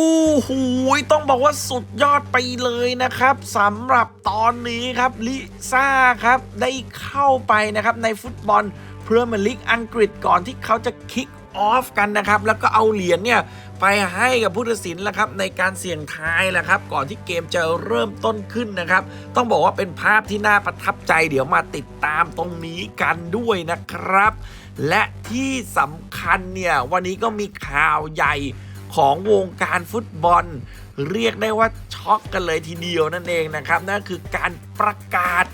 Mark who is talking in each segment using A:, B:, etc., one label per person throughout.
A: อู้หูยต้องบอกว่าสุดยอดไปเลยนะครับสำหรับตอนนี้ครับลิซ่าครับได้เข้าไปนะครับในฟุตบอลพรีเมียร์ลีกอังกฤษก่อนที่เขาจะคิกออฟกันนะครับ แล้วก็เอาเหรียญเนี่ยไปให้กับผู้ตัดสินแล้วครับในการเสี่ยงทายแหละครับ ก่อนที่เกมจะเริ่มต้นขึ้นนะครับ ต้องบอกว่าเป็นภาพที่น่าประทับใจ เดี๋ยวมาติดตามตรงนี้กันด้วยนะครับ และที่สำคัญเนี่ยวันนี้ก็มีข่าวใหญ่ ของวงการฟุตบอล เรียกได้ว่าช็อกกันเลยทีเดียวนั่นเองนะครับนั่นคือการประกาศ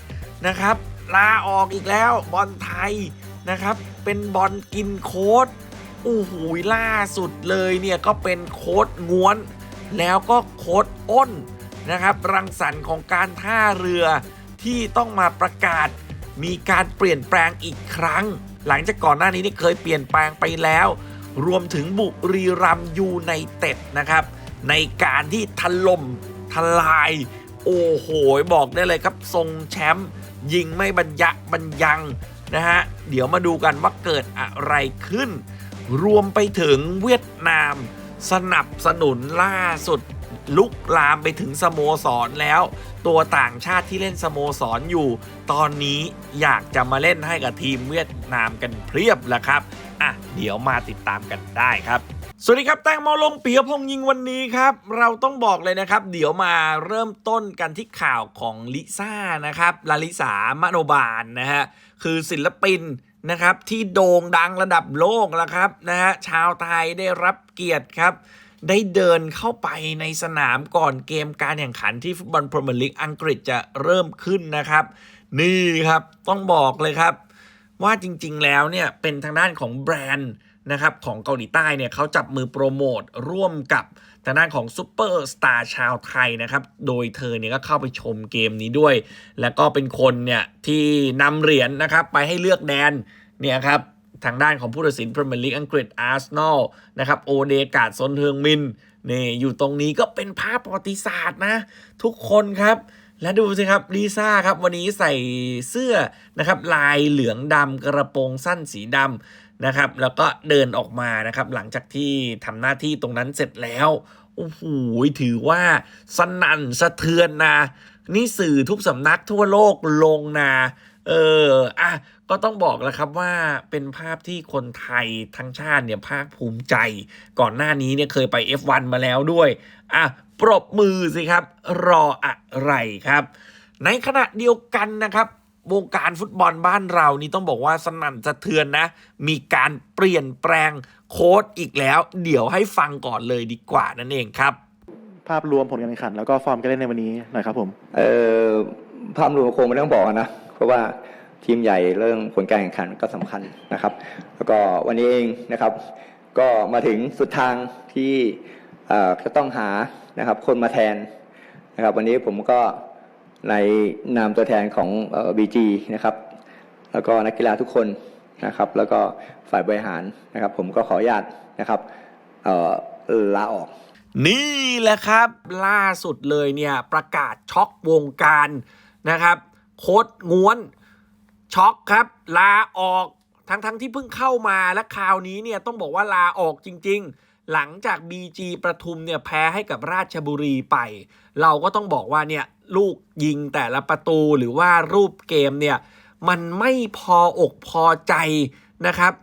A: นะครับลาออกอีกแล้วบอลไทยนะครับ เป็นบอลกินโค้ดโอ้โหล่าสุดเลยเนี่ยก็เป็นโค้ดง้วน แล้วก็โค้ดอ้นนะครับ รังสรรค์ของการท่าเรือที่ต้องมาประกาศมีการเปลี่ยนแปลงอีกครั้ง หลังจากก่อนหน้านี้นี่เคยเปลี่ยนแปลงไปแล้ว รวมถึงบุรีรัมยูไนเต็ดนะครับ ในการที่ถล่มทลาย โอ้โห บอกได้เลยครับ ทรงแชมป์ยิงไม่บรรยะบรรยังนะฮะ เดี๋ยวมาดูกันว่าเกิดอะไรขึ้น รวมไปถึงเวียดนาม สนับสนุนล่าสุด ลุกลามไปถึงสโมสรแล้ว ตัวต่างชาติที่เล่นสโมสรอยู่ ตอนนี้อยากจะมาเล่นให้กับทีมเวียดนามกันเพียบแล้วครับ อะเดี๋ยวมาติดตามกันได้ครับสวัสดีครับแตงโมลงปียพงยิงวันนี้ครับ เราต้องบอกเลยนะครับ เดี๋ยวมาเริ่มต้นกันที่ข่าวของลิซ่านะครับลาลิสามโนบาลนะฮะคือศิลปินนะครับที่โด่งดังระดับโลกแล้วครับนะฮะชาวไทยได้รับเกียรติครับ ได้เดินเข้าไปในสนามก่อนเกมการแข่งขันที่ฟุตบอลพรีเมียร์ลีกอังกฤษจะเริ่มขึ้นนะครับ นี่ครับต้องบอกเลยครับ ว่าจริงๆแล้วเนี่ยเป็นทางด้านของแบรนด์นะครับของเกาหลีใต้เนี่ยเขาจับมือโปรโมทร่วมกับทางด้านของซูเปอร์สตาร์ชาวไทยนะครับ โดยเธอเนี่ยก็เข้าไปชมเกมนี้ด้วย แล้วก็เป็นคนเนี่ยที่นำเหรียญนะครับไปให้เลือกแดนเนี่ยครับทางด้านของผู้ตัดสินพรีเมียร์ลีกอังกฤษอาร์เซนอลนะครับโอเดกาดซนเทืองมินนี่อยู่ตรงนี้ก็เป็นภาพประวัติศาสตร์นะ ทุกคนครับ และดูสิครับลิซ่าครับวันนี้ใส่เสื้อนะครับลายเหลืองดำกระโปรงสั้นสีดำนะครับแล้วก็เดินออกมานะครับหลังจากที่ทำหน้าที่ตรงนั้นเสร็จแล้วโอ้โหถือว่าสนั่นสะเทือนนะนี่สื่อทุกสำนักทั่วโลกลงนะเอออะก็ต้องบอกแล้วครับว่าเป็นภาพที่คนไทยทั้งชาติเนี่ยภาคภูมิใจ ก่อนหน้านี้เนี่ยเคยไป F1 มาแล้วด้วยอะ ปรบมือสิครับ รออะไรครับ ในขณะเดียวกันนะครับวงการฟุตบอลบ้านเรานี่ต้องบอกว่าสนั่นสะเทือนนะ มีการเปลี่ยนแปลงโค้ดอีกแล้ว เดี๋ยวให้ฟังก่อนเลยดีกว่านั่นเองครับ
B: ภาพรวมผลการแข่งขัน แล้วก็ฟอร์มการเล่นในวันนี้หน่อยครับผม
C: เอ่อภาพรวมคงไม่ต้องบอกนะ เพราะว่าทีมใหญ่เรื่องผลการแข่งขันก็สำคัญนะครับ แล้วก็วันนี้เองนะครับ ก็มาถึงสุดทางที่เอ่อจะต้องหา นะครับ คนมาแทนนะครับ วันนี้ผมก็ในนามตัวแทนของบีจีนะครับ แล้วก็นักกีฬาทุกคนนะครับ แล้วก็ฝ่ายบริหารนะครับ ผมก็ขออนุญาตนะครับลาออก
A: นี่แหละครับ ล่าสุดเลยเนี่ยประกาศช็อกวงการนะครับโค้ดง้วนช็อกครับลาออกทั้งทั้งที่เพิ่งเข้ามาและคราวนี้เนี่ยต้องบอกว่าลาออกจริง ๆ หลังจาก BG ประทุมเนี่ยแพ้ให้กับราชบุรีไป เราก็ต้องบอกว่าเนี่ยลูกยิงแต่ละประตูหรือว่ารูปเกมเนี่ยมันไม่พออกพอใจนะครับ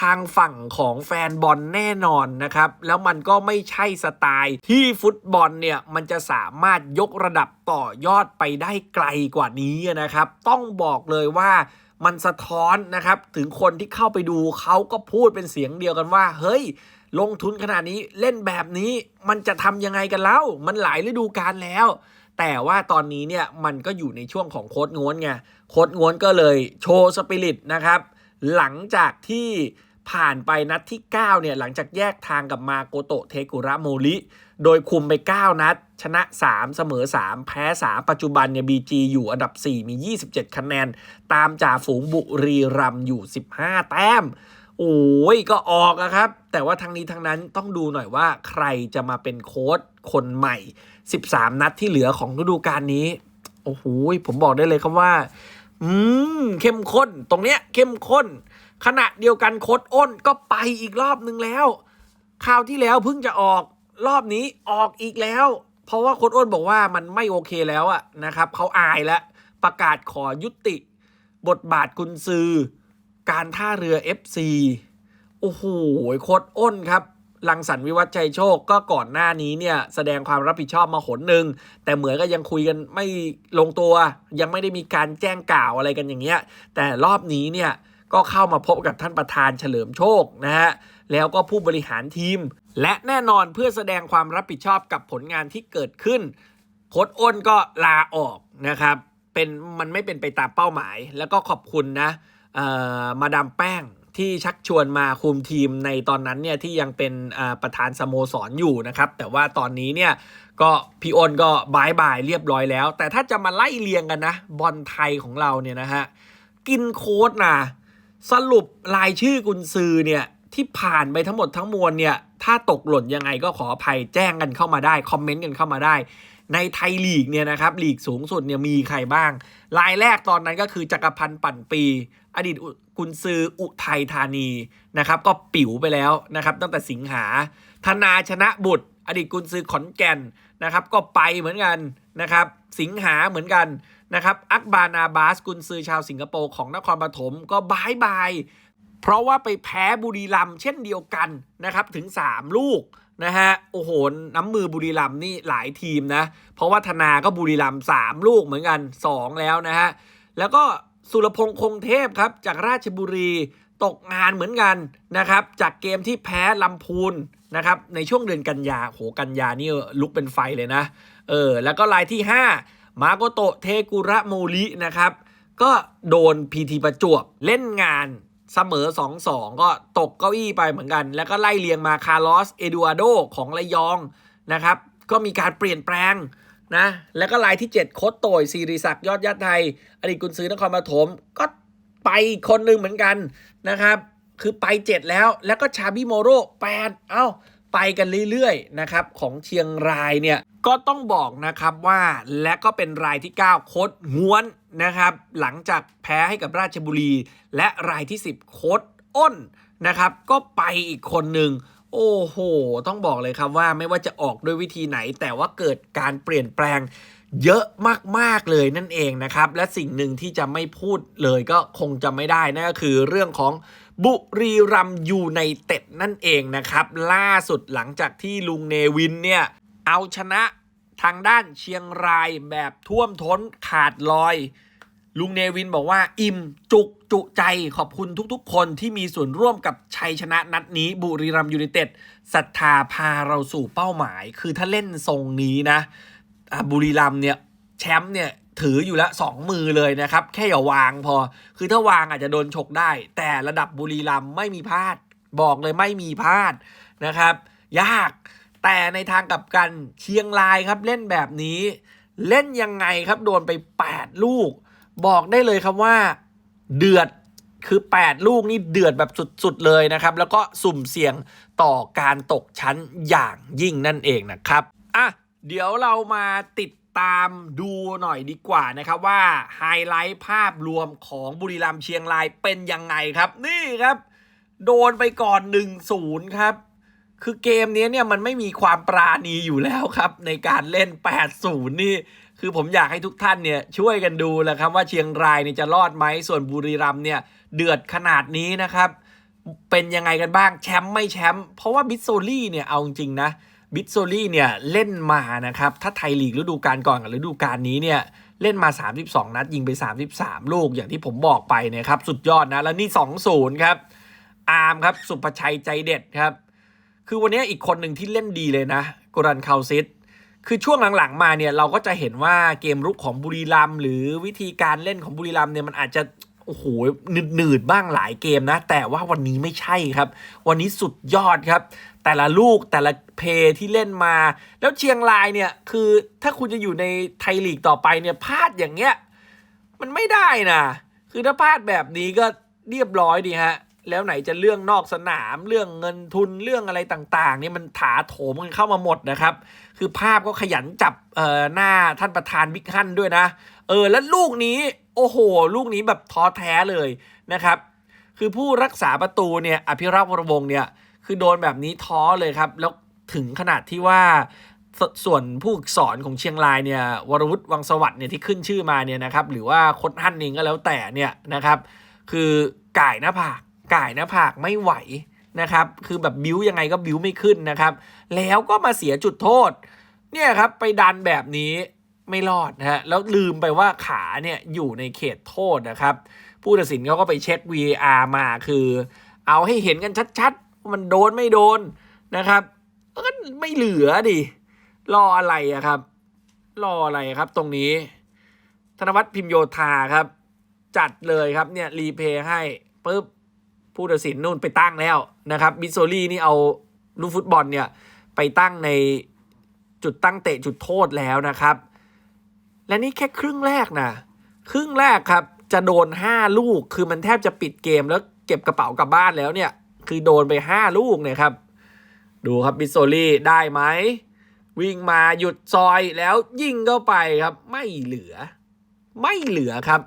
A: ทางฝั่งของแฟนบอลแน่นอนนะครับ แล้วมันก็ไม่ใช่สไตล์ที่ฟุตบอลเนี่ยมันจะสามารถยกระดับต่อยอดไปได้ไกลกว่านี้นะครับ ต้องบอกเลยว่ามันสะท้อนนะครับ ถึงคนที่เข้าไปดูเขาก็พูดเป็นเสียงเดียวกันว่า เฮ้ย ลงทุนขนาดนี้เล่นแบบนี้มันจะทำยังไงกันเล่ามันหลายฤดูกาลแล้ว แต่ว่าตอนนี้เนี่ยมันก็อยู่ในช่วงของโค้ดง้วนไงโค้ดง้วนก็เลยโชว์สปิริตนะครับหลังจากที่ผ่านไปนัดที่ 9 เนี่ย หลังจากแยกทางกับมาโกโตเทกุระโมริ โดยคุมไป 9 นัด ชนะ 3 เสมอ 3 แพ้ 3 ปัจจุบันเนี่ยบีจีอยู่อันดับ 4 มี 27 คะแนน ตามจ่าฝูงบุรีรัมอยู่ 15 แต้ม โอ้ยก็ออกอะครับ แต่ว่าทั้งนี้ทั้งนั้นต้องดูหน่อยว่าใครจะมาเป็นโค้ชคนใหม่ 13 นัดที่เหลือของฤดูกาลนี้ โอ้โหผมบอกได้เลยครับว่า อืม เข้มข้น ตรงเนี้ยเข้มข้น ขณะเดียวกันโค้ดอ้นก็ไปอีกรอบนึงแล้ว คราวที่แล้วเพิ่งจะออกรอบนี้ออกอีกแล้ว เพราะว่าโค้ดอ้นบอกว่ามันไม่โอเคแล้วอะนะครับเขาอายแล้วประกาศขอยุติ บทบาทกุนซือ การท่าเรือ FC โอ้โหโค้ดอ้นครับลังสรรค์วิวัฒน์ชัยโชคก็ก่อนหน้านี้เนี่ย แสดงความรับผิดชอบมาหนหนึ่ง แต่เหมือนก็ยังคุยกันไม่ลงตัว ยังไม่ได้มีการแจ้งกล่าวอะไรกันอย่างเงี้ย แต่รอบนี้เนี่ยก็เข้ามาพบกับท่านประธานเฉลิมโชคนะฮะ แล้วก็ผู้บริหารทีม และแน่นอนเพื่อแสดงความรับผิดชอบกับผลงานที่เกิดขึ้นโค้ดอ้นก็ลาออกนะครับ เป็นมันไม่เป็นไปตามเป้าหมาย แล้วก็ขอบคุณนะ มาดามแป้งที่ชักชวนมาคุมทีมในตอนนั้นเนี่ยที่ยังเป็นประธานสโมสรอยู่นะครับ แต่ว่าตอนนี้เนี่ยก็พี่อ้นก็บายบายเรียบร้อยแล้ว แต่ถ้าจะมาไล่เรียงกันนะ บอลไทยของเราเนี่ยนะฮะกินโค้ดนะสรุปรายชื่อกุนซือเนี่ยที่ผ่านไปทั้งหมดทั้งมวลเนี่ยถ้าตกหล่นยังไงก็ขออภัยแจ้งกันเข้ามาได้ คอมเมนต์กันเข้ามาได้ ในไทยลีกเนี่ยนะครับลีกสูงสุดเนี่ยมีใครบ้าง รายแรกตอนนั้นก็คือจักรพันธ์ปั่นปี อดีตกุนซืออุทัยธานีนะครับ ก็ปิ๋วไปแล้วนะครับ ตั้งแต่สิงหาธนาชนะบุตร อดีตกุนซือขอนแก่นนะครับ ก็ไปเหมือนกันนะครับ สิงหาเหมือนกันนะครับ อักบานาบาสกุนซือชาวสิงคโปร์ของนครปฐมก็บายบาย เพราะว่าไปแพ้บุรีรัมย์เช่นเดียวกันนะครับ ถึง 3 ลูกนะฮะโอ้โหน้ำมือบุรีรัมนี่หลายทีมนะ เพราะว่าธนาก็บุรีรัมสามลูกเหมือนกัน 2 แล้วนะฮะแล้วก็ สุรพงษ์คงเทพครับจากราชบุรีตกงานเหมือนกันนะครับจากเกมที่แพ้ลำพูนนะครับในช่วงเดือนกันยาโหกันยานี่ลุกเป็นไฟเลยนะเออแล้วก็รายที่ 5 มาโกโตะเทกุระโมรินะครับก็โดนพีทีประจวบเล่นงานเสมอ 2-2 ก็ตกเก้าอี้ไปเหมือนกัน แล้วก็ไล่เลียงมาคาร์ลอส เอดูอาโดของระยองนะครับก็มีการเปลี่ยนแปลง นะแล้วก็รายที่ 7 โคตโตยซีริศักดิ์ยอดยัดไทย อดีตกุนซือนครปฐมก็ไปอีกคนหนึ่งเหมือนกันนะครับ คือไป 7 แล้วแล้วก็ชาบิโมโร่8เอ้าไปกันเรื่อยๆนะครับของเชียงรายเนี่ยก็ต้องบอกนะครับว่าและก็เป็นรายที่ 9 โค้ดง้วนนะครับหลังจากแพ้ให้กับราชบุรี และรายที่ 10 โค้ดอ้นนะครับก็ไปอีกคนหนึ่ง โอ้โห ต้องบอกเลยครับว่าไม่ว่าจะออกด้วยวิธีไหน แต่ว่าเกิดการเปลี่ยนแปลงเยอะมากๆเลยนั่นเองนะครับ และสิ่งหนึ่งที่จะไม่พูดเลยก็คงจะไม่ได้นั่นก็คือเรื่องของบุรีรัมย์ยูไนเต็ดนั่นเองนะครับ ล่าสุดหลังจากที่ลุงเนวินเนี่ย เอาชนะทางด้านเชียงรายแบบท่วมท้นขาดลอย ลุงเนวินบอกว่าอิ่มจุกจุใจขอบคุณทุกๆ คนที่มีส่วนร่วมกับชัยชนะนัดนี้บุรีรัมยูไนเต็ดศรัทธาพาเราสู่เป้าหมาย คือถ้าเล่นทรงนี้นะบุรีรัมเนี่ยแชมป์เนี่ยถืออยู่ละสองมือเลยนะครับ แค่อย่าวางพอ คือถ้าวางอาจจะโดนฉกได้ แต่ระดับบุรีรัมไม่มีพลาด บอกเลยไม่มีพลาดนะครับ ยากแต่ในทางกลับกันเชียงรายครับเล่นแบบนี้ เล่นยังไงครับโดนไป 8 ลูก บอกได้เลยครับว่าเดือดคือ 8 ลูกนี่เดือดแบบสุดๆเลยนะครับ แล้วก็สุ่มเสี่ยงต่อการตกชั้นอย่างยิ่งนั่นเองนะครับอะเดี๋ยวเรามาติดตามดูหน่อยดีกว่านะครับว่าไฮไลท์ภาพรวมของบุรีรัมย์เชียงรายเป็นยังไงครับ นี่ครับ โดนไปก่อน 1-0 ครับ คือเกมนี้เนี่ยมันไม่มีความปราณีอยู่แล้วครับ ในการเล่น 8-0 นี่ คือผมอยากให้ทุกท่านเนี่ยช่วยกันดูแหละครับว่าเชียงรายเนี่ยจะรอดไหมส่วนบุรีรัมย์เนี่ยเดือดขนาดนี้นะครับ เป็นยังไงกันบ้างแชมป์ไม่แชมป์เพราะว่าบิสโซลี่เนี่ยเอาจริงนะบิสโซลี่เนี่ยเล่นมานะครับถ้าไทยลีกฤดูกาลก่อนกับฤดูกาลนี้เนี่ยเล่นมา 32 นัดยิงไป 33 ลูกอย่างที่ผมบอกไปเนะครับสุดยอดนะแล้วนี่ 2-0 ครับอาร์มครับสุภชัยใจเด็ดครับ คือวันนี้อีกคนหนึ่งที่เล่นดีเลยนะกรันคาซิต คือช่วงหลังๆมาเนี่ยเราก็จะเห็นว่าเกมรุกของบุรีรัมหรือวิธีการเล่นของบุรีรัมเนี่ยมันอาจจะโอ้โหหนืดๆบ้างหลายเกมนะ แต่ว่าวันนี้ไม่ใช่ครับ วันนี้สุดยอดครับ แต่ละลูกแต่ละเพย์ที่เล่นมา แล้วเชียงรายเนี่ยคือถ้าคุณจะอยู่ในไทยลีกต่อไปเนี่ยพลาดอย่างเงี้ยมันไม่ได้นะ คือถ้าพลาดแบบนี้ก็เรียบร้อยดีฮะ แล้วไหนจะเรื่องนอกสนามเรื่องเงินทุนเรื่องอะไรต่างๆนี่มันถาโถมกันเข้ามาหมดนะครับ คือภาพก็ขยันจับเอ่อหน้าท่านประธานบิ๊กฮั่นด้วยนะ เออแล้วลูกนี้ โอ้โห ลูกนี้แบบท้อแท้เลยนะครับ คือผู้รักษาประตูเนี่ยอภิรักษ์วรวงศ์เนี่ยคือโดนแบบนี้ท้อเลยครับ แล้วถึงขนาดที่ว่าสส่วนผู้ฝึกสอนของเชียงรายเนี่ยวรวุฒิวังสวัสดิ์เนี่ยที่ขึ้นชื่อมาเนี่ยนะครับหรือว่าโคดฮั่นเองก็แล้วแต่เนี่ยนะครับ คือก่ายหน้าผาก ก่ายหน้าผากไม่ไหวนะครับ คือแบบบิ้วยังไงก็บิ้วไม่ขึ้นนะครับ แล้วก็มาเสียจุดโทษ เนี่ยครับไปดันแบบนี้ไม่รอดนะฮะ แล้วลืมไปว่าขาเนี่ยอยู่ในเขตโทษนะครับ ผู้ตัดสินเขาก็ไปเช็ค VAR มาคือ เอาให้เห็นกันชัดๆ มันโดนไม่โดนนะครับก็ไม่เหลือดิ รออะไรอะครับ รออะไรครับตรงนี้ ธนวัฒน์พิมโยธาครับ จัดเลยครับเนี่ยรีเพย์ให้ปุ๊บ ผู้ตัดสินนู่นไปตั้งแล้วนะครับบิสโซลี่นี่เอาลูกฟุตบอลเนี่ยไปตั้งในจุดตั้งเตะจุดโทษแล้วนะครับ และนี่แค่ครึ่งแรกนะครึ่งแรกครับจะโดน 5 ลูกคือมันแทบจะปิดเกมแล้วเก็บกระเป๋ากลับบ้านแล้วเนี่ย คือโดนไป 5 ลูกเนี่ยครับ ดูครับบิโซลี่ได้ไหม วิ่งมาหยุดซอยแล้วยิงเข้าไปครับ ไม่เหลือ ไม่เหลือครับ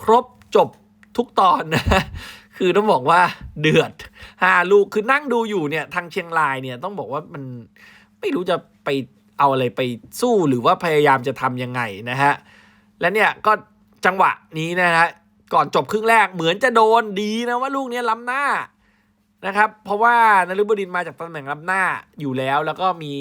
A: ครบจบทุกตอนนะ คือต้องบอกว่าเดือดห้าลูกคือนั่งดูอยู่เนี่ยทางเชียงรายเนี่ยต้องบอกว่ามันไม่รู้จะไปเอาอะไรไปสู้หรือว่าพยายามจะทำยังไงนะฮะและเนี่ยก็จังหวะนี้นะฮะก่อนจบครึ่งแรกเหมือนจะโดนดีนะว่าลูกเนี้ยล้ำหน้านะครับ เพราะว่านฤบดินมาจากตำแหน่งล้ำหน้าอยู่แล้ว แล้วก็มี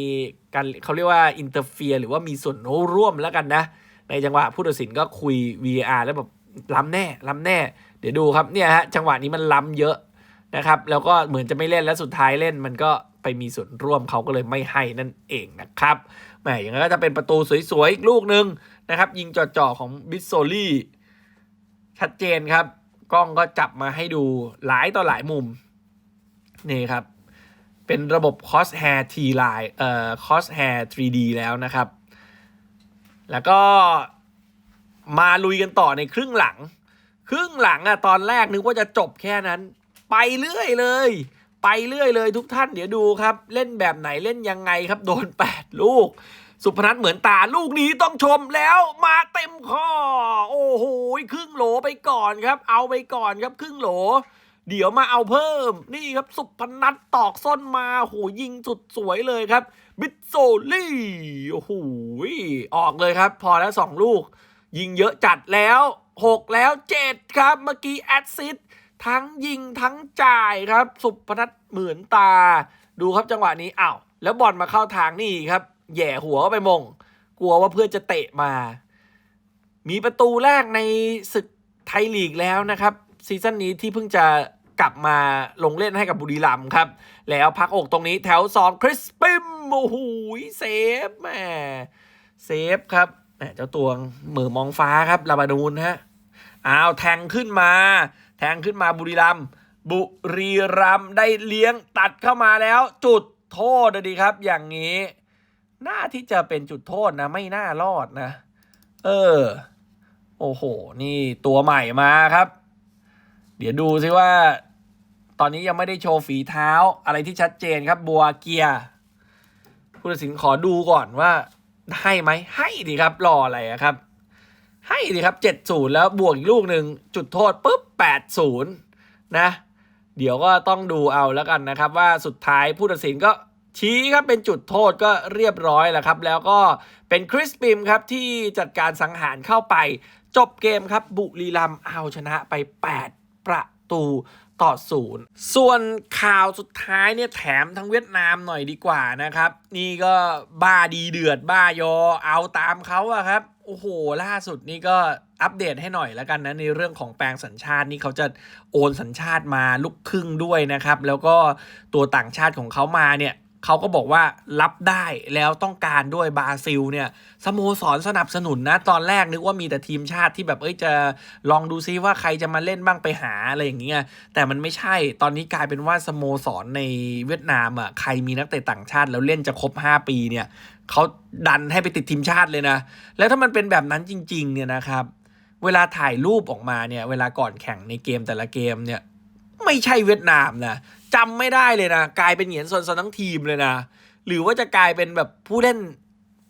A: การเขาเรียกว่าอินเตอร์เฟียหรือว่ามีส่วนร่วมแล้วกันนะ ในจังหวะผู้ตัดสินก็คุย VR แล้วแบบล้ำแน่ล้ำแน่ เดี๋ยวดูครับเนี่ยฮะจังหวะนี้มันล้ำเยอะนะครับ แล้วก็เหมือนจะไม่เล่นแล้วสุดท้ายเล่นมันก็ไปมีส่วนร่วมเขาก็เลยไม่ให้นั่นเองนะครับแหมอย่างนั้นก็จะเป็นประตูสวยๆ อีกลูกหนึ่งนะครับ ยิงจ่อๆของบิสโซลี่ชัดเจนครับ กล้องก็จับมาให้ดูหลายต่อหลายมุม นี่ครับ เป็นระบบ cross hair T line เอ่อ cross hair 3D แล้วนะครับ แล้วก็มาลุยกันต่อในครึ่งหลัง ครึ่งหลังอะตอนแรกนึกว่าจะจบแค่นั้น ไปเรื่อยเลย ไปเรื่อยเลยทุกท่านเดี๋ยวดูครับ เล่นแบบไหนเล่นยังไงครับ โดน 8 ลูก สุพนัทเหมือนตาลูกนี้ต้องชมแล้วมาเต็มข้อ โอ้โหครึ่งโหลไปก่อนครับ เอาไปก่อนครับครึ่งโหล เดี๋ยวมาเอาเพิ่ม นี่ครับสุพนัทตอกส้นมาโหยิงสุดสวยเลยครับบิสโซลี่โอ้โหออกเลยครับ พอแล้วสองลูก ยิงเยอะจัดแล้ว หกแล้วเจ็ดครับ เมื่อกี้แอดซิดทั้งยิงทั้งจ่ายครับ สุพนัทเหมือนตา ดูครับจังหวะนี้อ้าวแล้วบอลมาเข้าทางนี่ครับแย่หัวไปมง กลัวว่าเพื่อนจะเตะมา มีประตูแรกในศึกไทยลีกแล้วนะครับซีซั่นนี้ที่เพิ่งจะกลับมาลงเล่นให้กับบุรีรัมย์ครับ แล้วพักอกตรงนี้แถว2คริสปิมโอ้โหเซฟแหมเซฟครับ เจ้าตัวเหมือมองฟ้าครับลาบานูนฮะอ้าวแทงขึ้นมา แทงขึ้นมาบุรีรัมบุรีรัมได้เลี้ยงตัดเข้ามาแล้ว จุดโทษดีครับ อย่างนี้ น่าที่จะเป็นจุดโทษนะ ไม่น่ารอดนะ เออ โอ้โห นี่ตัวใหม่มาครับ เดี๋ยวดูซิว่า ตอนนี้ยังไม่ได้โชว์ฝีเท้าอะไรที่ชัดเจนครับ บัวเกียร์ผู้ตัดสินขอดูก่อนว่า ให้ไหมให้ดีครับรออะไระครับ ให้ดีครับ70แล้วบวกอีกลูกหนึ่งจุดโทษปุ๊บ80นะ เดี๋ยวก็ต้องดูเอาแล้วกันนะครับ ว่าสุดท้ายผู้ตัดสินก็ชี้ครับเป็นจุดโทษก็เรียบร้อยแล้วครับ แล้วก็เป็นคริสปิมครับที่จัดการสังหารเข้าไป จบเกมครับบุรีรัมเอาชนะไป 8 ประ ตูต่อศูนย์ส่วนข่าวสุดท้ายเนี่ยแถมทั้งเวียดนามหน่อยดีกว่านะครับ นี่ก็บ้าดีเดือดบ้ายอเอาตามเขาอะครับ โอ้โห ล่าสุดนี่ก็อัปเดตให้หน่อยแล้วกันนะในเรื่องของแปลงสัญชาตินี่เขาจะโอนสัญชาติมาลูกครึ่งด้วยนะครับ แล้วก็ตัวต่างชาติของเขามาเนี่ย เขาก็บอกว่ารับได้แล้วต้องการด้วยบราซิลเนี่ยสโมสรสนับสนุนนะ ตอนแรกนึกว่ามีแต่ทีมชาติที่แบบเอ้ยจะลองดูซิว่าใครจะมาเล่นบ้างไปหาอะไรอย่างเงี้ยแต่มันไม่ใช่ตอนนี้กลายเป็นว่าสโมสรในเวียดนามอะใครมีนักเตะต่างชาติ แล้วเล่นจะครบ 5 ปีเนี่ยเขาดันให้ไปติดทีมชาติเลยนะ แล้วถ้ามันเป็นแบบนั้นจริง ๆ เนี่ยนะครับ เวลาถ่ายรูปออกมาเนี่ย เวลาก่อนแข่งในเกมแต่ละเกมเนี่ย ไม่ใช่เวียดนามนะจำไม่ได้เลยนะกลายเป็นเหงียนซนซนทั้งทีมเลยนะ หรือว่าจะกลายเป็นแบบผู้เล่น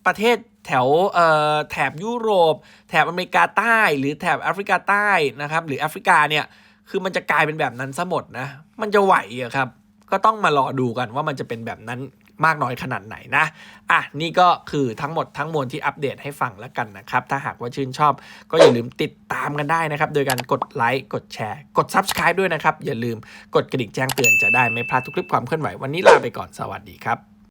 A: ประเทศแถวเอ่อแถบยุโรป แถบอเมริกาใต้ หรือแถบแอฟริกาใต้นะครับหรือแอฟริกาเนี่ยคือมันจะกลายเป็นแบบนั้นซะหมดนะ มันจะไหวอะครับ ก็ต้องมารอดูกันว่ามันจะเป็นแบบนั้น มากน้อยขนาดไหนนะ อะ นี่ก็คือทั้งหมดทั้งมวลที่อัปเดตให้ฟังแล้วกันนะครับ ถ้าหากว่าชื่นชอบก็อย่าลืมติดตามกันได้นะครับ โดยการกดไลค์กดแชร์ กด Subscribe ด้วยนะครับ อย่าลืมกดกระดิ่งแจ้งเตือนจะได้ไม่พลาดทุกคลิปความเคลื่อนไหววันนี้ลาไปก่อนสวัสดีครับ